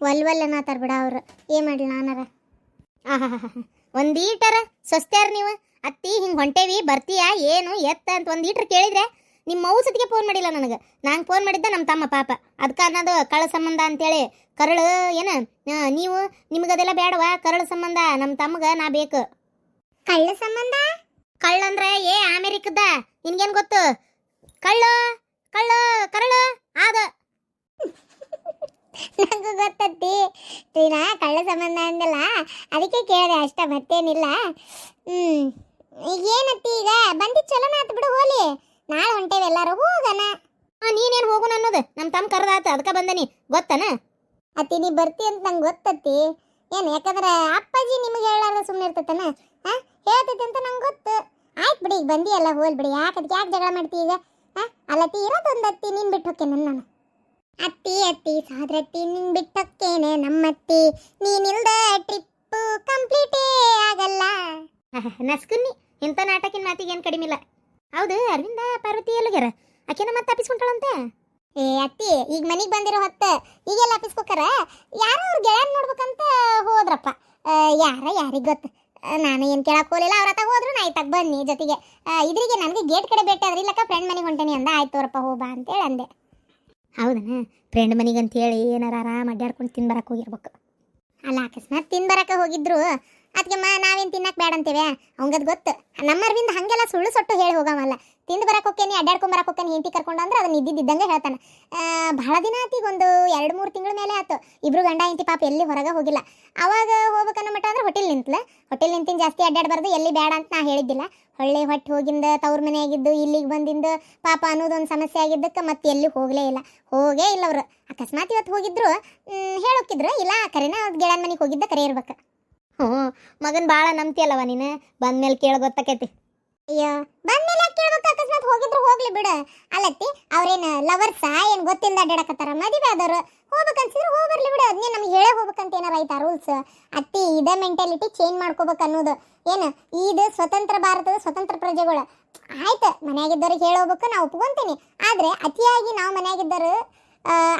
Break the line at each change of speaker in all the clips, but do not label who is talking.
ಒಲ್ ಒಲ್ ಅನ್ನತ್ತಾರ ಬಿಡ ಅವ್ರು. ಏನು ಮಾಡ್ಲಿ ನಾನಾರ? ಒಂದು ಒಂದೀಟರ ಸೊಸ್ತ್ಯಾರ ನೀವು? ಅತ್ತಿ ಹಿಂಗೆ ಹೊಂಟೇವಿ ಬರ್ತೀಯಾ ಏನು ಎತ್ತ ಅಂತ ಒಂದೀಟ್ರ್ ಕೇಳಿದ್ರೆ ನಿಮ್ಮ ಔಷಧಿಗೆ ಫೋನ್ ಮಾಡಿಲ್ಲ ನನಗೆ. ನಾನು ಫೋನ್ ಮಾಡಿದ್ದೆ ನಮ್ಮ ತಮ್ಮ ಪಾಪ. ಅದಕ್ಕೆ ಅನ್ನೋದು ಕಳ್ಳ ಸಂಬಂಧ ಅಂತೇಳಿ ಕರಳು ಏನು ನೀವು ನೀವು ನಿಮಗದೆಲ್ಲ ಬೇಡವಾ ಕರಳ ಸಂಬಂಧ ನಮ್ಮ ತಮ್ಮಗ ನಾ ಬೇಕು. ಕಳ್ಳ ಸಂಬಂಧ? ಕಳ್ಳಂದ್ರೆ ಏ ಅಮೆರಿಕದ ನಿನ್ಗೇನ್ ಗೊತ್ತು? ಕಳ್ಳು ಕಳ್ಳು ಕರಳು ಆದ. ನಂಗೂ ಗೊತ್ತತ್ತಿ ತ್ರೀನಾ, ಕಳ್ಳ ಸಂಬಂಧ ಅಂದಲ್ಲ ಅದಕ್ಕೆ ಕೇಳಿದೆ ಅಷ್ಟ, ಮತ್ತೇನಿಲ್ಲ. ಹ್ಮ್. ಏನತ್ತಿ ಈಗ? ಬಂದಿ ಚಲೋನ ಆತು ಬಿಡು, ಹೋಲಿ. ನಾಳೆ ಹೊಂಟೇವೆ ಎಲ್ಲಾರು, ಹೋಗಣ. ನೀನೇನು ಹೋಗೋಣ ಅನ್ನೋದು? ನಮ್ಮ ತಮ್ಮ ಕರೆದಾತ ಅದಕ್ಕೆ ಬಂದನಿ. ಗೊತ್ತನ? ಅತ್ತಿ, ನೀ ಬರ್ತಿ ಅಂತ ನಂಗೆ ಗೊತ್ತತ್ತಿ. ಏನು, ಯಾಕಂದ್ರೆ ಅಪ್ಪಾಜಿ ನಿಮಗೆ ಹೇಳಾರ ಸುಮ್ಮನೆ ಇರ್ತತನ? ಹಾ ಹೇಳ್ತೈತಿ ಅಂತ ನಂಗೆ ಗೊತ್ತು. ಆಯ್ತು ಬಿಡಿ, ಈಗ ಬಂದಿಯಲ್ಲ, ಹೋಲ್ ಬಿಡಿ. ಯಾಕೆ ಅದಕ್ಕೆ ಯಾಕೆ ಜಗಳ ಮಾಡ್ತಿ ಈಗ? ಹಾ ಅಲ್ಲತ್ತಿ ಇರೋದೊಂದತ್ತಿ ನೀನು ಬಿಟ್ಟು ಹೋಕ್ಕೇನೆ ನಾನು. ಅತ್ತಿ ಅತ್ತಿ ಸಾದ್ರತ್ತಿ ನಿನ್ ಬಿಟ್ಟೊಕ್ಕೇನೆ ನಮ್ಮತ್ತಿ. ನೀನಿಲ್ದ ಟ್ರಿಪ್ಪು ಕಂಪ್ಲೀಟೇ ಆಗಲ್ಲ. ನಸ್ಕುನ್ನಿ ಇಂಥ ನಾಟಕಿನ ಮಾತಿಗೆ ಏನು ಕಡಿಮೆ ಇಲ್ಲ. ಹೌದು ಅರವಿಂದ ಪಾರ್ವತಿ ಎಲ್ಲಿಗ್ಯಾರ ಆಕೆನ ಮತ್ತೆ ತಪ್ಪಿಸ್ಕೊಂಟಾಳಂತೆ ಏ ಅತ್ತಿ ಈಗ ಮನೆಗೆ ಬಂದಿರೋ ಹೊತ್ತ ಈಗೆಲ್ಲ ಅಪ್ಪಿಸ್ಕೋಕಾರ ಯಾರೋ ಅವ್ರ ಗೆಳೆಯನ್ ನೋಡ್ಬೇಕಂತ ಹೋದ್ರಪ್ಪ. ಯಾರ ಯಾರಿಗೆ ಗೊತ್ತು? ನಾನು ಏನು ಕೇಳಕ್ಕೆ ಹೋಗಲಿಲ್ಲ ಅವ್ರ ಹತ್ತಾಗ ಹೋದ್ರು ನಾ ಆಯ್ತಾಗ ಬನ್ನಿ ಜೊತೆಗೆ. ಇದ್ರಿಗೆ ನನಗೆ ಗೇಟ್ ಕಡೆ ಭೇಟಿ ಆದ್ರೆ ಇಲ್ಲಕ್ಕ ಫ್ರೆಂಡ್ ಮನೆಗೆ ಹೊಂಟೇನಿ ಅಂದ. ಆಯ್ತು ಅವ್ರಪ್ಪ ಹೋಗ್ಬಾ ಅಂತೇಳಿ ಅಂದೆ. ಹೌದನ ಫ್ರೆಂಡ್ ಮನೆಗೆ ಅಂತೇಳಿ ಏನಾರ ಆರಾಮ ಅಡ್ಡಾಡ್ಕೊಂಡು ತಿನ್ ಬರಕ್ಕೆ ಹೋಗಿರ್ಬೇಕು. ಅಲ್ಲ, ಅಕಸ್ಮಾತ್ ತಿನ್ ಬರಕ್ಕೆ ಹೋಗಿದ್ರು. ಅದಕ್ಕೆ ಮಾ, ನಾವೇನು ತಿನ್ನಕ್ಕೆ ಬೇಡ ಅಂತೇವೆ ಅವಂಗದ್ ಗೊತ್ತು. ನಮ್ಮ ಅರವಿಂದ ಹಂಗೆಲ್ಲ ಸುಳ್ಳು ಸೊಟ್ಟು ಹೇಳಿ ಹೋಗವಲ್ಲ. ತಿಂದು ಬರಕ್ಕೆ ಹೋಗ್ತೇನೆ ಅಡ್ಡಾಡ್ಕೊಂಡು ಬರಕ್ಕೆ ಹೋಗ್ತೇನೆ ಹೆಂಡತಿ ಕರ್ಕೊಂಡು ಅಂದ್ರೆ ಅದನ್ನ ಇದ್ದಿದ್ದಂಗೆ ಹೇಳ್ತಾನೆ. ಭಾಳ ದಿನ ಆತಿಗೆ ಒಂದು ಎರಡು ಮೂರು ತಿಂಗಳ ಮೇಲೆ ಆಯ್ತು ಇಬ್ರು ಗಂಡ ಹೆಂಡತಿ ಪಾಪ ಎಲ್ಲಿ ಹೊರಗೆ ಹೋಗಿಲ್ಲ. ಅವಾಗ ಹೋಗ್ಬೇಕನ್ನೋ ಮಟ್ಟ ಅಂದ್ರೆ ಹೋಟೆಲ್ ನಿಂತ್ಲ. ಹೋಟೆಲ್ ನಿಂತಿನ ಜಾಸ್ತಿ ಅಡ್ಡಾಡಬಾರ್ದು ಎಲ್ಲಿ ಬೇಡ ಅಂತ ನಾ ಹೇಳಿದ್ದಿಲ್ಲ. ಹೊಳ್ಳಿ ಹೊಟ್ಟೆ ಹೋಗಿಂದ ತವ್ರ ಮನೆ ಆಗಿದ್ದು ಇಲ್ಲಿಗೆ ಬಂದಿಂದ ಪಾಪ ಅನ್ನೋದೊಂದು ಸಮಸ್ಯೆ ಆಗಿದ್ದಕ್ಕೆ ಮತ್ತೆ ಎಲ್ಲಿ ಹೋಗಲೇ ಇಲ್ಲ. ಹೋಗೇ ಇಲ್ಲ ಅವರು. ಅಕಸ್ಮಾತ್ ಇವತ್ತು ಹೋಗಿದ್ರು ಹೇಳೋಕಿದ್ರು. ಇಲ್ಲ, ಕರೆನ ಗೆಳೆಯನ ಮನೆಗೆ ಹೋಗಿದ್ದ ಕರೆ ಇರ್ಬೇಕು. ಹ್ಞೂ ಮಗನ್ ಭಾಳ ನಂಬ್ತಿಯಲ್ಲವ ನೀನು? ಬಂದ್ಮೇಲೆ ಕೇಳ ಗೊತ್ತಾಕೈತಿ. ಅಯ್ಯೋ, ಬಂದ್ಮೇಲೆ ಕೇಳ್ಬೇಕು ಅಕಸ್ಮಾತ್ ಹೋಗಿದ್ರು, ಹೋಗ್ಲಿ ಬಿಡು. ಅಲ್ಲತ್ತಿ, ಅವ್ರೇನು ಲವರ್ಸಾ? ಏನು ಗೊತ್ತಿಲ್ಲ ಅಡ್ಡಾಡಕತ್ತಾರ ಮದುವೆ ಆದವ್ರು. ಹೋಗ್ಬೇಕನ್ಸಿದ್ರೆ ಹೋಗ್ಬರ್ಲಿ ಬಿಡು. ಅದನ್ನೇ ನಮ್ಗೆ ಹೇಳೇ ಹೋಗ್ಬೇಕಂತ ಏನಾರ ಐತಾ ರೂಲ್ಸ್ ಅತ್ತಿ, ಇದೇ ಮೆಂಟಾಲಿಟಿ ಚೇಂಜ್ ಮಾಡ್ಕೋಬೇಕು ಅನ್ನೋದು. ಏನು, ಇದು ಸ್ವತಂತ್ರ ಭಾರತದ ಸ್ವತಂತ್ರ ಪ್ರಜೆಗಳು. ಆಯ್ತು, ಮನೆಯಾಗಿದ್ದವ್ರಿಗೆ ಹೇಳೋಬೇಕು ನಾ ಒಪ್ಕೊಂತೀನಿ. ಆದರೆ, ಅತಿಯಾಗಿ ನಾವು ಮನೆಯಾಗಿದ್ದರು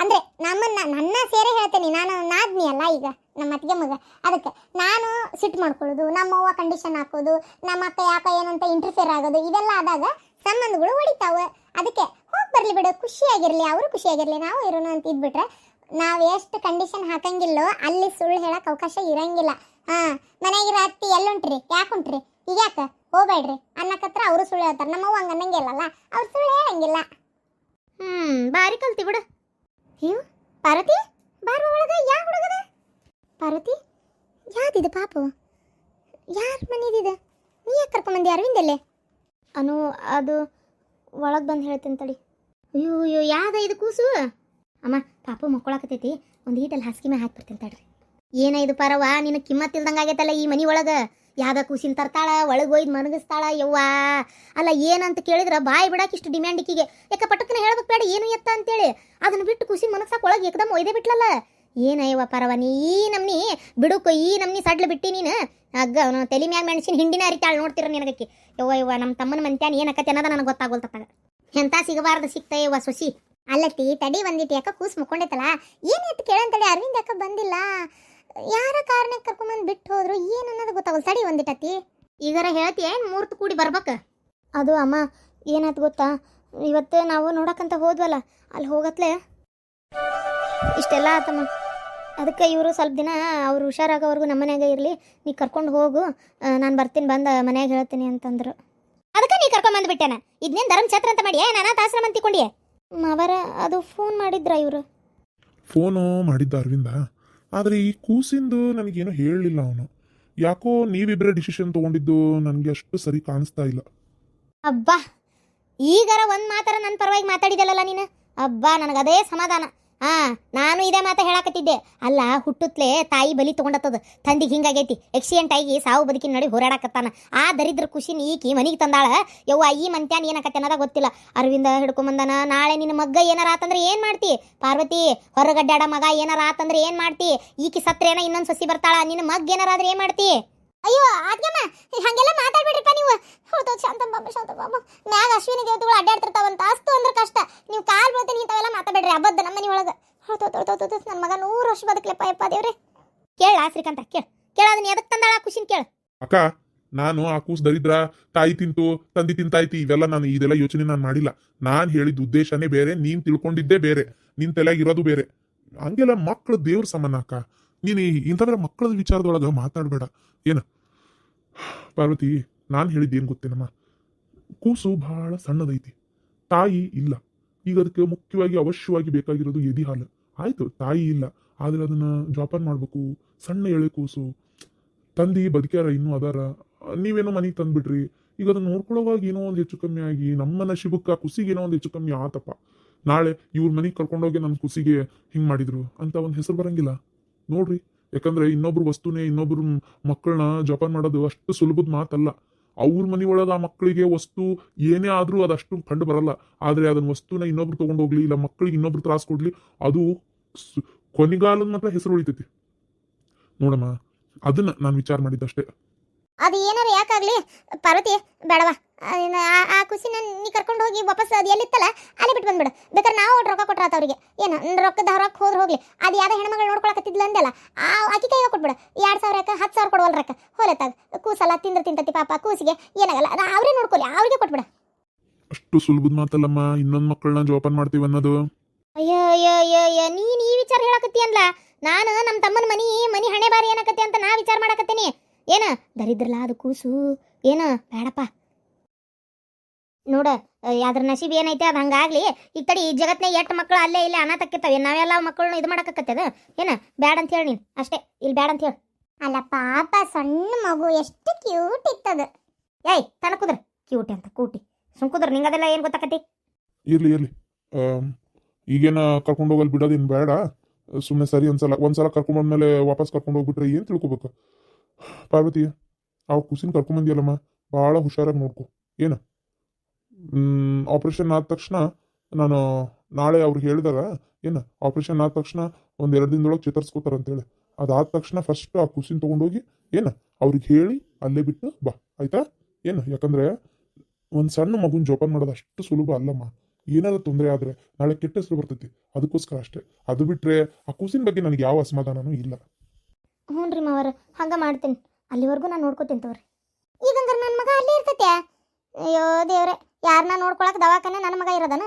ಅಂದರೆ ನಮ್ಮನ್ನು, ನನ್ನ ಸೇರೆ ಹೇಳ್ತೀನಿ. ನಾನು ನಾದ್ನಿ ಅಲ್ಲ ಈಗ, ನಮ್ಮ ಅತ್ತಿಗೆ ಮಗ. ಅದಕ್ಕೆ ನಾನು ಸಿಟ್ಟು ಮಾಡ್ಕೊಳ್ಳೋದು, ನಮ್ಮ ಅವ್ವ ಕಂಡೀಷನ್ ಹಾಕೋದು, ನಮ್ಮ ಅಕ್ಕ, ಯಾಕ ಏನಂತ ಇಂಟರ್ಫಿಯರ್ ಆಗೋದು, ಇವೆಲ್ಲ ಆದಾಗ ಸಂಬಂಧಗಳು ಹೊಡಿತಾವೆ ಅದಕ್ಕೆ ಹೋಗಿ ಬರಲಿ ಬಿಡು, ಖುಷಿಯಾಗಿರಲಿ, ಅವರು ಖುಷಿಯಾಗಿರಲಿ, ನಾವು ಇರೋಣ ಅಂತ ಇದ್ಬಿಟ್ರೆ, ನಾವು ಎಷ್ಟು ಕಂಡೀಷನ್ ಹಾಕಂಗಿಲ್ಲೋ, ಅಲ್ಲಿ ಸುಳ್ಳು ಹೇಳೋಕ್ಕೆ ಅವಕಾಶ ಇರಂಗಿಲ್ಲ. ಹಾ ಮನೆಗಿರೋ ಅತ್ತಿ ಎಲ್ಲುಂಟ್ರಿ ಯಾಕೆ ಹೊಂಟ್ರಿ ಈಗ ಯಾಕೆ? ಹೋಗ್ಬೇಡ್ರಿ. ಅನ್ನಕತ್ರ ಅವರು ಸುಳ್ಳು ಹೇಳ್ತಾರೆ. ನಮ್ಮವ್ವ ಹಂಗೆ ಅನ್ನಂಗಿಲ್ಲಲ್ಲ ಅವ್ರು ಸುಳ್ಳು ಹೇಳಂಗಿಲ್ಲ. ಹ್ಮ್ ಬಾರಿ ಕಲ್ತಿ ಬಿಡು. ಅಯ್ಯೋ ಪಾರ್ವತಿ? ಬಾರ ಒಳಗ ಯಾ ಹುಡುಗದ? ಪಾರ್ವತಿ ಯಾವ್ದಿದೆ ಪಾಪು? ಯಾರ ಮನೆದಿದೆ? ನೀ ಯಾಕೆ ಕರ್ಕೊಂಬಂದಿ ಅರವಿಂದಲ್ಲೇ? ಅನು ಅದು ಒಳಗೆ ಬಂದು ಹೇಳ್ತೀನಿ ತಡಿ. ಅಯ್ಯೋ ಅಯ್ಯೋ ಯಾವ್ದ ಇದು ಕೂಸು? ಅಮ್ಮ ಪಾಪು ಮಕ್ಕಳಾಕತೈತಿ. ಒಂದು ಈಟಲ್ಲಿ ಹಾಸಿಗೆ ಮೇಲೆ ಹಾಕ್ಬಿಡ್ತೀನಿ ತಡ್ರಿ. ಏನ ಇದು ಪರವ? ನಿನ್ನ ಕಿಮ್ಮತ್ ಇಲ್ದಂಗೆ ಆಗೈತಲ್ಲ ಈ ಮನೆ ಒಳಗೆ? ಯಾವ್ದ ಕೂಸಿನ ತರ್ತಾಳ? ಒಳಗೆ ಒಯ್ದು ಮನಗಿಸ್ತಾಳ? ಯವ್ವಾ? ಅಲ್ಲ ಏನಂತ ಕೇಳಿದ್ರೆ ಬಾಯಿ ಬಿಡಾಕ ಇಷ್ಟು ಡಿಮ್ಯಾಂಡ್ ಇಕ್ಕಿಗೆ ಯಾಕ ಪಟಕ್ಕನ ಹೇಳ್ಬೇಕು ಬೇಡ, ಏನು ಎತ್ತ ಅಂತೇಳಿ. ಅದನ್ನ ಬಿಟ್ಟು ಕೂಸಿನ ಮನಸ್ಸಾಕ ಒಳಗೆ ಏಕದಮ್ ಒಯ್ದೇ ಬಿಟ್ಲಲ್ಲ? ಏನಯ್ಯವ ಪರವ, ನೀ ಈ ನಮ್ನಿ ಬಿಡುಕು, ಈ ನಮ್ನಿ ಸಡ್ಲು ಬಿಟ್ಟಿ ನೀನು? ಅಗ್ಗ, ಅವನು ತಲೆ ಮ್ಯಾಗ ಮೆಣಸಿನ ಹಿಂಡಿನ ಅರಿತಾಳ ನೋಡ್ತಿರ ನಿನಗಕ್ಕೆ. ಯವ್ವ ಯವ್ವ ನಮ್ಮ ತಮ್ಮನ ಮಂತ್ಯಾನ ಏನಕ್ಕತ್ತೆ ಅನ್ನೋದ ನನಗೆ ಗೊತ್ತಾಗೋಲ್ತತ್ತಾಗ ಎಂತ ಸಿಗಬಾರ್ದು ಸಿಗ್ತಾ ಯವ್ವ ಸೊಸಿ. ಅಲ್ಲತ್ತಿ, ತಡಿ ಬಂದಿತ್ತು ಯಾಕ ಕೂಸ್ ಮುಕ್ಕೊಂಡೈತಲ್ಲ ಏನಾಯ್ತು ಕೇಳಂತಡಿ ಅರವಿಂದ್ ಯಾಕ ಬಂದಿಲ್ಲ? ಯಾರ ಕಾರಣಕ್ಕೆ ಕರ್ಕೊಂಬಂದು ಬಿಟ್ಟು ಹೋದ್ರು? ಏನು ಅನ್ನೋದು ಗೊತ್ತಾಗಲ್ಲ. ತಡಿ ಒಂದಿಟ್ಟತಿ ಈಗಾರ ಹೇಳ್ತೀಯ ಏನು ಮೂರ್ತು ಕೂಡಿ ಬರ್ಬೇಕು? ಅದು ಅಮ್ಮ ಏನಾಯ್ತು ಗೊತ್ತಾ? ಇವತ್ತು ನಾವು ನೋಡಕ್ಕಂತ ಹೋದ್ವಲ್ಲ, ಅಲ್ಲಿ ಹೋಗತ್ಲೆ? ಇಷ್ಟೆಲ್ಲ ಆತಮ್ಮ. ಅದಕ್ಕೆ ಇವರು ಸ್ವಲ್ಪ ದಿನ ಅವ್ರು ಹುಷಾರಾಗೋವರೆಗೂ ನಮ್ಮ ಮನ್ಯಾಗ ಇರಲಿ. ನೀ ಕರ್ಕೊಂಡು ಹೋಗು. ನಾನು ಬರ್ತೀನಿ, ಬಂದು ಮನ್ಯಾಗ ಹೇಳ್ತೀನಿ ಅಂತಂದ್ರು. ಅದಕ್ಕೆ ನೀ ಕರ್ಕೊಂಡ್ ಬಂದ್ಬಿಟ್ಟೆನ ಇದನ್ನೇನು ಧರ್ಮಛತ್ರ ಅಂತ ಮಾಡಿ ನಾನು ಆಶ್ರಮ ಅಂತ ತಿಳ್ಕೊಂಡಿ ಅವರ ಅದು ಫೋನ್ ಮಾಡಿದ್ರ ಇವರು?
ಫೋನು ಮಾಡಿದ್ದ ಅರವಿಂದ? ಆದರೆ ಈ ಕೂಸಿಂದು ನನಗೇನು ಹೇಳಲಿಲ್ಲ ಅವನು. ಯಾಕೋ ನೀವಿಬ್ಬರೇ ಡಿಸಿಷನ್ ತಗೊಂಡಿದ್ದು ನನಗೆ ಅಷ್ಟು ಸರಿ ಕಾಣಿಸ್ತಾ ಇಲ್ಲ.
ಅಬ್ಬಾ, ಈಗರ ಒಂದು ಮಾತರ ನನ್ನ ಪರವಾಗಿ ಮಾತಾಡಿದಲ್ಲ ನೀನು? ಅಬ್ಬಾ ನನಗೆ ಅದೇ ಸಮಾಧಾನ. ಹಾ, ನಾನು ಇದೇ ಮಾತ ಹೇಳಾಕತ್ತಿದ್ದೆ. ಅಲ್ಲ, ಹುಟ್ಟುತ್ಲೆ ತಾಯಿ ಬಲಿ ತಗೊಂಡತ್ತದ. ತಂದಿಗೆ ಹಿಂಗಾಗೈತಿ. ಎಕ್ಸಿಡೆಂಟ್ ಆಗಿ ಸಾವು ಬದುಕಿನ ನಡಿ ಹೋರಾಡಕತ್ತಾನ. ಆ ದರಿದ್ರ ಖುಷಿನ ಈಕಿ ಮನಿಗೆ ತಂದಾಳ. ಯವ್ವ, ಈ ಮಂತ್ಯಾನ ಏನಾಕತ್ತೆ ಅನ್ನೋದ ಗೊತ್ತಿಲ್ಲ. ಅರವಿಂದ ಹಿಡ್ಕೊಂಬಂದನ. ನಾಳೆ ನಿನ್ನ ಮಗ್ಗ ಏನಾರ ಆತಂದ್ರೆ ಏನು ಮಾಡ್ತಿ? ಪಾರ್ವತಿ ಹೊರಗಡ್ಡಾಡ ಮಗ ಏನಾರ ಆತಂದ್ರೆ ಏನು ಮಾಡ್ತಿ? ಈಕಿ ಸತ್ರೇನ ಇನ್ನೊಂದು ಸಸಿ ಬರ್ತಾಳ. ನಿನ್ನ ಮಗ್ ಏನಾರ ಏನು ಏನ್ ಮಾಡ್ತಿ? ಅಯ್ಯೋ, ಆದ್ಯಮ್ಮ, ಹಂಗೆಲ್ಲ ಮಾತಾಡ್ಬೇಡ್ರಿಪ್ಪ ನೀವು. ಹೌದು, ಶಾಂತಮ್ಮ ಬಾಬಾ ಶಾಂತ ಬಾಬಾ ಮ್ಯಾಗ ಅಶ್ವಿನಿ ದೇವತೆಗಳು ಅಡ್ಡಾಡ್ತಿರ್ತಾವಂತ ಅಸ್ತು ಅಂದ್ರೆ ಕಷ್ಟ. ನೀವು ಕಾಲ್ ಬೀಳ್ತೀನಿ ಇಂಥವೆಲ್ಲ ಮಾತಾಡ್ರಿ ಅಬದ್ಧ ನಮ್ಮ ಮನೆ ಒಳಗೆ.
ಹೌದೌದೌದೌದು ನನ್ನ ಮಗ ನೂರು ವರ್ಷ ಬದುಕಲಪ್ಪ ಯಪ್ಪ ದೇವ್ರಿ. ಕೇಳ ಶ್ರೀಕಾಂತ ಕೇಳ. ಕೇಳ, ಅದನ್ನ ಎದಕ್ಕೆ ತಂದಾಳ ಖುಷಿನ ಕೇಳ.
ಅಕ್ಕ, ನಾನು ಆ ಕೂಸ್ ದರಿದ್ರ, ತಾಯಿ ತಿಂತು, ತಂದಿ ತಿಂತಾಯ್ತಿ, ಇವೆಲ್ಲ ನಾನು ಇದೆಲ್ಲ ಯೋಚನೆ ನಾನು ಮಾಡಿಲ್ಲ. ನಾನು ಹೇಳಿದ ಉದ್ದೇಶನೇ ಬೇರೆ, ನೀನ್ ತಿಳ್ಕೊಂಡಿದ್ದೇ ಬೇರೆ, ನಿನ್ ತಲೆಯಾಗ ಇರೋದು ಬೇರೆ. ಹಂಗೆಲ್ಲ ಮಕ್ಕಳು ದೇವ್ರ ಸಮಾನ, ಅಕ್ಕ. ನೀನು ಇಂಥದ್ರ ಮಕ್ಕಳ ವಿಚಾರದೊಳಗೆ ಮಾತಾಡಬೇಡ. ಏನ? ಪಾರ್ವತಿ, ನಾನು ಹೇಳಿದ್ದೇನು ಗೊತ್ತೇನಮ್ಮ? ಕೂಸು ಬಹಳ ಸಣ್ಣದೈತಿ. ತಾಯಿ ಇಲ್ಲ. ಈಗ ಅದಕ್ಕೆ ಮುಖ್ಯವಾಗಿ ಅವಶ್ಯವಾಗಿ ಬೇಕಾಗಿರೋದು ಎದಿ ಹಾಲು. ಆಯ್ತು, ತಾಯಿ ಇಲ್ಲ. ಆದ್ರೆ ಅದನ್ನ ಜೋಪಾನ ಮಾಡ್ಬೇಕು. ಸಣ್ಣ ಎಳೆ ಕೂಸು. ತಂದಿ ಬದುಕ್ಯಾರ ಇನ್ನೂ ಅದಾರ. ನೀವೇನೋ ಮನೆಗೆ ತಂದ್ಬಿಟ್ರಿ. ಈಗ ಅದನ್ನ ನೋಡ್ಕೊಳ್ಳೋವಾಗ ಏನೋ ಒಂದು ಹೆಚ್ಚು ಕಮ್ಮಿ ಆಗಿ, ನಮ್ಮ ನಶಿಬಕ್ಕ ಕುಸಿಗೆ ಏನೋ ಒಂದು ಹೆಚ್ಚು ಕಮ್ಮಿ ಆತಪ್ಪ. ನಾಳೆ ಇವ್ರ ಮನೆಗೆ ಕರ್ಕೊಂಡೋಗಿ ನನ್ನ ಕುಸಿಗೆ ಹಿಂಗೆ ಮಾಡಿದ್ರು ಅಂತ ಒಂದು ಹೆಸರು ಬರಂಗಿಲ್ಲ. ನೋಡ್ರಿ, ಯಾಕಂದ್ರೆ ಇನ್ನೊಬ್ರು ವಸ್ತುನೇ, ಇನ್ನೊಬ್ರು ಮಕ್ಕಳನ್ನ ಜೋಪಾನ ಮಾಡೋದು ಅಷ್ಟು ಸುಲಭದ ಮಾತಲ್ಲ. ಅವ್ರ ಮನೆಯೊಳಗೆ ಆ ಮಕ್ಕಳಿಗೆ ವಸ್ತು ಏನೇ ಆದ್ರೂ ಅದಷ್ಟು ಕಂಡು ಬರಲ್ಲ. ಆದ್ರೆ ಅದನ್ನ ವಸ್ತುನ ಇನ್ನೊಬ್ರು ತಗೊಂಡೋಗ್ಲಿ ಇಲ್ಲ ಮಕ್ಕಳಿಗೆ ಇನ್ನೊಬ್ರು ತ್ರಾಸು ಕೊಡ್ಲಿ, ಅದು ಕೊನೆಗಾಲದ ಮಾತ್ರ ಹೆಸರು ಉಳಿತೈತಿ. ನೋಡಮ್ಮ, ಅದನ್ನ ನಾನು ವಿಚಾರ ಮಾಡಿದ್ದಷ್ಟೇ.
ಅದು ಏನಾರು ಯಾಕಾಗ್ಲಿ ಪಾರ್ವತಿ ಬೇಡವಾ? ಆ- ಖುಷಿನ ನೀ ಕರ್ಕೊಂಡು ಹೋಗಿ ವಾಪಸ್ ಅದು ಎಲ್ಲಿತ್ತಲ್ಲ ಅಲ್ಲಿ ಬಿಟ್ಟು ಬಂದ್ಬಿಡು. ಬೇಕಾದ್ರೆ ನಾವು ಒಟ್ಟು ರೊಕ್ಕ ಕೊಟ್ರಾತ ಅವರಿಗೆ. ಏನು ರೊಕ್ಕದ ಹೊರಕ್ಕೆ ಹೋದ್ರೆ ಹೋಗ್ಲಿ. ಅದು ಯಾವ್ದೋ ಹೆಣ್ಮಗಳು ನೋಡ್ಕೊಳಕತ್ತಿದ್ಲ ಅಂದಲ್ಲ ಆ ಅಕ್ಕಿ ಕೈಗೆ ಕೊಟ್ಬಿಡು. ಎರಡು ಸಾವಿರ ಯಾಕೆ ಹತ್ತು ಸಾವಿರ ಕೊಡುವಲ್ಲ ರೊಕ್ಕ ಹೋಲತ್ತಾಗ. ಕೂಸಲ್ಲ ತಿಂದ್ರೆ ತಿಂತತಿ ಪಾಪ ಕೂಸಿಗೆ ಏನಾಗಲ್ಲ. ಅದು ಅವರೇ ನೋಡ್ಕೊಳ್ಳಿ ಅವ್ರಿಗೆ ಕೊಟ್ಬಿಡು.
ಅಷ್ಟು ಸುಲಭದ ಮಾತಲ್ಲಮ್ಮ ಇನ್ನೊಂದು ಮಕ್ಕಳನ್ನ ಜೋಪಾನ ಮಾಡ್ತೀವಿ ಅನ್ನೋದು.
ಅಯ್ಯೋ ಅಯ್ಯೋ ಅಯ್ಯೋ ಅಯ್ಯೋ ನೀನ್ ಈ ವಿಚಾರ ಹೇಳಕತ್ತಿ ಅನ್ಲ ನಾನು ನಮ್ಮ ತಮ್ಮನ ಮನಿ ಮನಿ ಹಣೆ ಬಾರಿ ಏನಕತ್ತಿ ಅಂತ ನಾ ವಿಚಾರ ಮಾಡಕತ್ತೀನಿ. ಏನ ದರಿದ್ರಲ್ಲ ಅದು ಕೂಸು? ಏನ? ಬೇಡಪ್ಪ. ನೋಡ ಅದ್ರ ನಸೀಬ್ ಏನೈತೆ ಅದು ಹಂಗಾಗ್ಲಿ. ಈಗ ತಡಿ ಈ ಜಗತ್ನಾಗ ಎಷ್ಟು ಮಕ್ಕಳು ಅಲ್ಲೇ ಇಲ್ಲೇ ಅನಾಥಕ್ಕಿರ್ತಾವೆ. ನಾವೆಲ್ಲ ಮಕ್ಕಳನ್ನ ಇದು ಮಾಡಕತ್ತದ ಏನ? ಬ್ಯಾಡ ಅಂತ ಹೇಳಿ ನೀನು. ಅಷ್ಟೇ. ಇಲ್ಲಿ ಬ್ಯಾಡ ಅಂತ ಹೇಳಿ. ಅಲ್ಲ ಪಾಪ ಸಣ್ಣ ಮಗು ಎಷ್ಟು ಕ್ಯೂಟ್ ಇತ್ತದ. ಏಯ್ ತನ ಕುದ್ರ. ಕ್ಯೂಟ್ ಅಂತ ಕೂಟಿ. ಸುಮ್ ಕುದ್ರ ನಿಂಗದೆಲ್ಲ ಏನು ಗೊತ್ತಾಕತಿ
ಇರ್ಲಿ ಇರ್ಲಿ. ಈಗೇನ ಕರ್ಕೊಂಡು ಹೋಗಲ್ ಬಿಡೋದೇನು ಬೇಡ. ಸುಮ್ಮನೆ ಸರಿ ಒಂದ್ಸಲ ಒಂದ್ಸಲ ಕರ್ಕೊಂಡ್ ಬಂದ್ಮೇಲೆ ವಾಪಸ್ ಕರ್ಕೊಂಡು ಹೋಗ್ಬಿಟ್ರೆ ಏನ್ ತಿಳ್ಕೊಬೇಕು? ಪಾರ್ವತಿ, ಆ ಕುಸಿನ ಕರ್ಕೊಂಬಂದಿಯಲ್ಲಮ್ಮ ಭಾಳ ಹುಷಾರಾಗಿ ನೋಡ್ಕೊ. ಏನ? ಆಪರೇಷನ್ ಆದ ತಕ್ಷಣ ನಾನು ನಾಳೆ ಅವ್ರಿಗೆ ಹೇಳಿದಾಗ ಏನ? ಆಪರೇಷನ್ ಆದ ತಕ್ಷಣ ಒಂದು ಎರಡು ದಿನದೊಳಗೆ ಚೇತರಿಸ್ಕೋತಾರೆ ಅಂತೇಳಿ ಅದಾದ ತಕ್ಷಣ ಫಸ್ಟ್ ಆ ಕುಸಿನ ತಗೊಂಡೋಗಿ, ಏನ? ಅವ್ರಿಗೆ ಹೇಳಿ ಅಲ್ಲೇ ಬಿಟ್ಟು ಬಾ. ಆಯ್ತಾ? ಏನು? ಯಾಕಂದ್ರೆ ಒಂದು ಸಣ್ಣ ಮಗುನ ಜೋಪಾನ ಮಾಡೋದು ಅಷ್ಟು ಸುಲಭ ಅಲ್ಲಮ್ಮ. ಏನಾದ್ರು ತೊಂದರೆ ಆದ್ರೆ ನಾಳೆ ಕೆಟ್ಟ ಹೆಸರು ಬರ್ತೈತಿ. ಅದಕ್ಕೋಸ್ಕರ ಅಷ್ಟೇ. ಅದು ಬಿಟ್ರೆ ಆ ಕೂಸಿನ ಬಗ್ಗೆ ನನಗೆ ಯಾವ ಅಸಮಾಧಾನನೂ ಇಲ್ಲ.
ಹ್ಞೂ ರೀ ಮಾವರ ಹಂಗೆ ಮಾಡ್ತೀನಿ. ಅಲ್ಲಿವರೆಗೂ ನಾನು ನೋಡ್ಕೋತೀನಿ ತಗೋರಿ. ಈಗ ಹಂಗಾರೆ ನನ್ನ ಮಗ ಅಲ್ಲೇ ಇರ್ತೈತೆ? ಅಯ್ಯೋ ದೇವ್ರೆ ಯಾರನ್ನ ನೋಡ್ಕೊಳಕ್ಕೆ ದವಾಖಾನೆ ನನ್ನ ಮಗ ಇರೋದನ?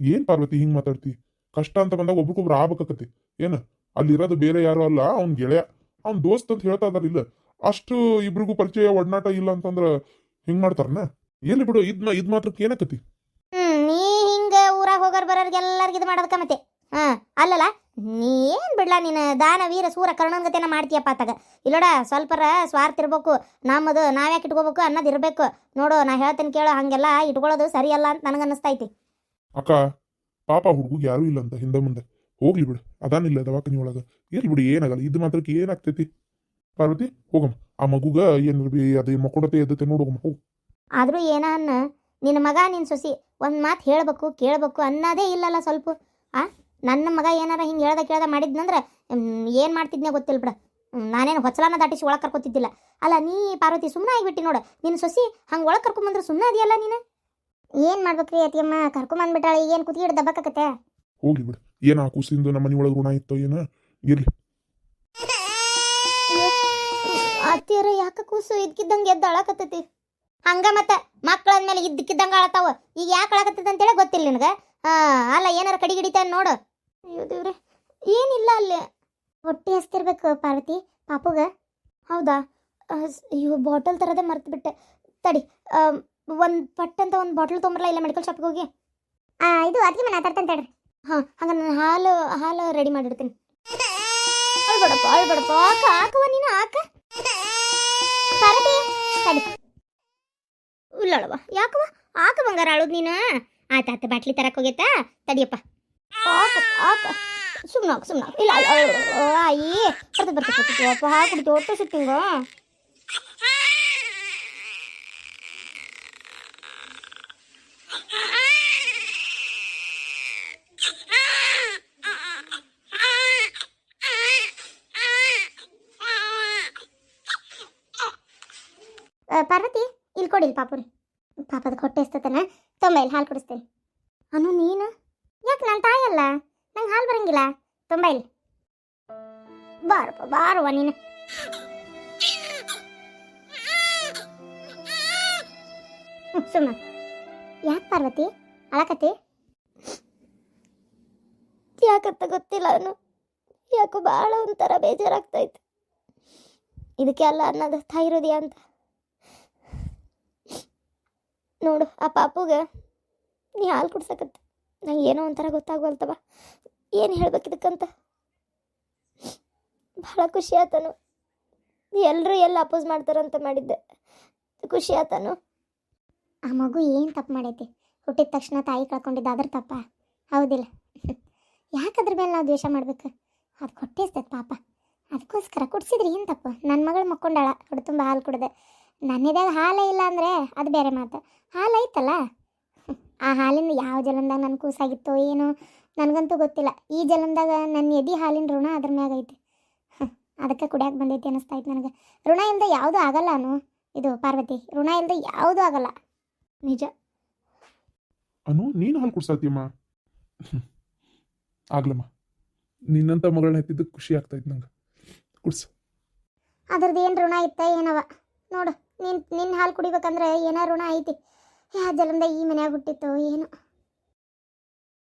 ಏನು ಪಾರ್ವತಿ ಹಿಂಗೆ ಮಾತಾಡ್ತಿ? ಕಷ್ಟ ಅಂತ ಬಂದಾಗ ಒಬ್ರಿಗೊಬ್ರು ಆಗ್ಬೇಕಾಕತಿ. ಏನ ಅಲ್ಲಿರೋದು ಬೇರೆ ಯಾರು ಅಲ್ಲ ಅವ್ನ ಗೆಳೆಯ. ಅವ್ನ ದೋಸ್ತ್ ಅಂತ ಹೇಳ್ತಾ ಇದಾರ ಇಲ್ಲ. ಅಷ್ಟು ಇಬ್ರಿಗೂ ಪರಿಚಯ ಒಡನಾಟ ಇಲ್ಲ ಅಂತಂದ್ರ ಹಿಂಗ್ ಮಾಡ್ತಾರನ? ಎಲ್ಲಿ ಬಿಡು ಇದ್ ಮಾತ್ರ ಇದ್ ಮಾತ್ರಕ್ಕೆ ಏನಕತಿ?
ಹ್ಮ್ ನೀ ಹಿಂಗ ಊರಾಗ ಹೋಗೋರ್ ಬರೋರ್ಗೆಲ್ಲರಿಗೂ ಇದು ಮಾಡೋದಕ್ಕ ಮತ್ತೆ. ಹಾ ಅಲ್ಲಲ್ಲ ನೀ ಏನು ಬಿಡ್ಲಾ ನೀನು ದಾನ ವೀರ ಸೂರ ಕರ್ಣನ್ಗತೆನ ಮಾಡ್ತೀಯಪ್ಪ ತಗ ಇಲ್ಲೋಡ ಸ್ವಲ್ಪರ ಸ್ವಾರ್ಥ ಇರ್ಬೇಕು ನಮ್ಮದು ನಾವ್ಯಾಕೆ ಇಟ್ಕೋಬೇಕು ಅನ್ನೋದು ಇರ್ಬೇಕು. ನೋಡು ನಾ ಹೇಳ್ತೀನಿ ಕೇಳು ಹಂಗೆಲ್ಲ ಇಟ್ಕೊಳ್ಳೋದು ಸರಿಯಲ್ಲ ಅಂತ ನನಗನ್ನಿಸ್ತೈತಿ.
ಅಕ್ಕ ಪಾಪ ಹುಡುಗ ಯಾರು ಇಲ್ಲ ಅಂತ ಹಿಂದೆ ಮುಂದೆ. ಹೋಗ್ಲಿ ಬಿಡು ಅದಾನಿಲ್ಲ ದವಾಖಾನಿ ಒಳಗೆ. ಇರ್ಲಿ ಬಿಡು ಏನಾಗಲ್ಲ ಇದು ಮಾತ್ರಕ್ಕೆ ಏನಾಗ್ತೈತಿ? ಪಾರ್ವತಿ ಹೋಗಮ್ಮ. ಆ ಮಗುಗ ಬಿ ಅದೇ ಮಕ್ಕೊಡತೆ ಎದ್ದತೆ ನೋಡೋಗಮ್ಮ ಹೋಗು.
ಆದರೂ ಏನ ಅನ್ನ ನಿನ್ನ ಮಗ ನಿನ್ನ ಸೊಸಿ ಒಂದು ಮಾತು ಹೇಳಬೇಕು ಕೇಳಬೇಕು ಅನ್ನೋದೇ ಇಲ್ಲಲ್ಲ ಸ್ವಲ್ಪ. ಆ? ನನ್ನ ಮಗ ಏನಾರ ಹಿಂಗೆ ಹೇಳ್ದ ಕೇಳ್ದ ಮಾಡಿದ್ನಂದ್ರೆ ಏನು ಮಾಡ್ತಿದ್ನೇ ಗೊತ್ತಿಲ್ಲ ಬಿಡ. ನಾನೇನು ಹೊಚ್ಚಲನ ದಾಟಿಸಿ ಒಳಗೆ ಕರ್ಕೊತಿದ್ದಿಲ್ಲ. ಅಲ್ಲ ನೀ ಪಾರ್ವತಿ ಸುಮ್ಮನೆ ಆಗಿಬಿಟ್ಟು ನೋಡು. ನಿನ್ನ ಸೊಸಿ ಹಂಗೆ ಒಳಗೆ ಕರ್ಕೊಂಬಂದ್ರೆ ಸುಮ್ಮನೆ ಅದೆಯಲ್ಲ ನೀನು? ಏನು ಮಾಡ್ಬೇಕ್ರಿ ಅತಿಯಮ್ಮ? ಕರ್ಕೊಂಬಂದ್ಬಿಟ್ಟಾಳೆ ಏನು ಕುತ್ತಿಗೆ ದಬ್ಬಕ್ಕತ್ತೆ
ಹೋಗ್ಲಿ ಬಿಡು. ಏನು ಆ ಕೂಸಿಂದು ನಮ್ಮ ಮನೆ ಒಳಗೆ ಋಣ ಇತ್ತೋ ಏನು? ಇರಲಿ.
ಅತ್ತಿಯರ ಯಾಕೆ ಕೂಸು ಇದ್ಕಿದ್ದಂಗೆ ಎದ್ದು ಅಳಕತ್ತೈತಿ ಹಂಗ ಮತ್ತೆ ಮಕ್ಳ ಅಂದ್ಮೇಲೆ ಇದ್ದಕ್ಕಿದ್ದಂಗೆ ಅಳತಾವ ಈಗ ಯಾಕೆ ಅಳಕತ್ತದ ಅಂತೇಳಿ ಗೊತ್ತಿಲ್ಲ ನಿನಗೆ? ಅಲ್ಲ ಏನಾರ ಕಡಿಗಿಡಿತ ನೋಡು. ಅಯ್ಯೋ ದೇವ್ರೆ ಏನಿಲ್ಲ ಅಲ್ಲಿ. ಹೊಟ್ಟೆ ಹಸ್ತಿರ್ಬೇಕು ಪಾರ್ವತಿ ಪಾಪುಗ. ಹೌದಾ? ಅಯ್ಯೋ ಬಾಟಲ್ ತರದೇ ಮರ್ತು ಬಿಟ್ಟೆ ತಡಿ ಒಂದು ಪಟ್ ಅಂತ ಒಂದು ಬಾಟಲ್ ತೊಗೊಂಬರಲ್ಲ ಇಲ್ಲ ಮೆಡಿಕಲ್ ಶಾಪ್ಗೆ ಹೋಗಿ? ಇದು ಅದಕ್ಕೆ ಮನೆ ಮಾತಾಡ್ತಾನೆ ತಡ್ರಿ. ಹಾಂ ಹಂಗ ನಾನು ಹಾಲು ಹಾಲು ರೆಡಿ ಮಾಡಿಡ್ತೀನಿ. ಅಳ್ಬೇಡಪ್ಪ ಅಳ್ಬೇಡಪ್ಪ ಆಕ ಆಕವ ನೀನು ಆಕ. ಪಾರ್ವತಿ ತಡಿ. ಉಳ್ಳಳವ ಯಾಕವ ಆಕ ಬಂಗಾರ ಅಳುದ್ ನೀನು? ಆಯ್ತು ಆಯ್ತು ಬಾಟ್ಲಿ ತರಕ್ ಹೋಗೈತಾ ತಡಿಯಪ್ಪ. ಆಕ ಆಕ ಸುಮ್ಮನೆ ಸುಮ್ಮನೆ ಇಲ್ಲ ಅಲ್ಲ, ಅಯ್ಯೋ, ಆಯಿ ಬರ್ತದೆ ಬರ್ತದೆ ಬರ್ತದೆ ಅಪ್ಪ ಹಾಕ್ಬಿಡ್ತು ಹೊಟ್ಟೆ ಸುತ್ತಿಂಗ ಪಾರ್ವತಿ ಇಲ್ಲಿ ಕೊಡಿಲ್ ಪಾಪುರಿ ಪಾಪದ ಹೊಟ್ಟೆ ಎಸ್ತತನ ತೊಂಬ ಇಲ್ಲಿ ಹಾಲು ಕುಡಿಸ್ತೇನೆ ಅನು ನೀನು ಯಾಕೆ ನನ್ನ ತಾಯಲ್ಲ
ನಂಗೆ ಹಾಲು ಬರಂಗಿಲ್ಲ. ತುಂಬ ಇಲ್ಲಿ ಬಾರಪ್ಪ, ಬಾರವ್ವ ನೀನು. ಸುಮ್ಮ ಯಾಕೆ ಪಾರ್ವತಿ? ಅಳಕತಿ
ಯಾಕಂತ ಗೊತ್ತಿಲ್ಲ ಅವನು. ಯಾಕೋ ಭಾಳ ಒಂಥರ ಬೇಜಾರಾಗ್ತೈತೆ. ಇದಕ್ಕೆ ಅಲ್ಲ ಅನ್ನೋದು ಹೃದಯ ಅಂತ. ನೋಡು, ಆ ಪಾಪುಗೆ ನೀ ಹಾಲು ಕುಡ್ಸಕತ್ತ. ನಂಗೆ ಏನೋ ಒಂಥರ ಗೊತ್ತಾಗವಲ್ತವ ಏನು ಹೇಳ್ಬೇಕು ಇದಕ್ಕಂತ? ಭಾಳ ಖುಷಿ ಆತನು. ಎಲ್ಲರೂ ಎಲ್ಲ ಅಪೋಸ್ ಮಾಡ್ತಾರಂತ ಮಾಡಿದ್ದೆ. ಖುಷಿ ಆತನು.
ಆ ಮಗು ಏನು ತಪ್ಪು ಮಾಡೈತಿ? ಹುಟ್ಟಿದ ತಕ್ಷಣ ತಾಯಿ ಕಳ್ಕೊಂಡಿದ್ದ ಅದ್ರ ತಪ್ಪ? ಹೌದಿಲ್ಲ. ಯಾಕೆ ಅದ್ರ ಮೇಲೆ ನಾವು ದ್ವೇಷ ಮಾಡ್ಬೇಕು? ಅದು ಕೊಟ್ಟಿಸ್ತೈತೆ ಪಾಪ. ಅದಕ್ಕೋಸ್ಕರ ಕುಡ್ಸಿದ್ರಿ ಏನು ತಪ್ಪು? ನನ್ನ ಮಗಳು ಮಕ್ಕೊಂಡಾಳ. ಹೊಡೆ ತುಂಬ ಹಾಲು ಕುಡ್ದೆ. ನನ್ನಿದಾಗ ಹಾಲೇ ಇಲ್ಲ ಅಂದರೆ ಅದು ಬೇರೆ ಮಾತು. ಹಾಲು ಐತಲ್ಲ ಆ ಹಾಲಿನ ಯಾವ ಜಲಂದಾಗ ನನ್ನ ಕೂಸಾಗಿತ್ತೋ ಏನೋ ನನಗಂತೂ ಗೊತ್ತಿಲ್ಲ. ಈ ಜಲಂದಾಗ ನನ್ನ ಎದಿ ಹಾಲಿನ ಋಣ ಅದ್ರ ಮ್ಯಾಗ ಐತಿ. ಅದಕ್ಕೆ ಕುಡಿಯಕ್ಕೆ ಬಂದೈತಿ ಅನಿಸ್ತೈತೆ ನನಗೆ. ಋಣ ಇಲ್ಲದೆ ಯಾವುದೂ ಆಗಲ್ಲ ಅನು. ಇದು ಪಾರ್ವತಿ ಋಣ ಇಲ್ಲದೆ ಯಾವುದೂ ಆಗಲ್ಲ.
ನಿಜ.
ಅನು ನೀನು ಹಾಲು ಕುಡ್ಸಾತಿಯಮ್ಮ? ಆಗ್ಲಮ್ಮ. ನಿನ್ನಂತ ಮಗಳನ್ನ ಎತ್ತಿದ್ದಕ್ಕೆ ಖುಷಿ ಆಗ್ತೈತೆ ನಂಗೆ. ಕುಡ್ಸು.
ಅದ್ರದ್ದು ಏನು ಋಣ ಇತ್ತ ಏನವ? ನೋಡು ನಿನ್ ನಿನ್ನ ಹಾಲು ಕುಡಿಬೇಕಂದ್ರೆ ಏನೋ ಋಣ ಐತಿ? ಯಾ ಜಲಂದ ಈ ಮನ್ಯಾಗ ಹುಟ್ಟಿತ್ತೋ ಏನು.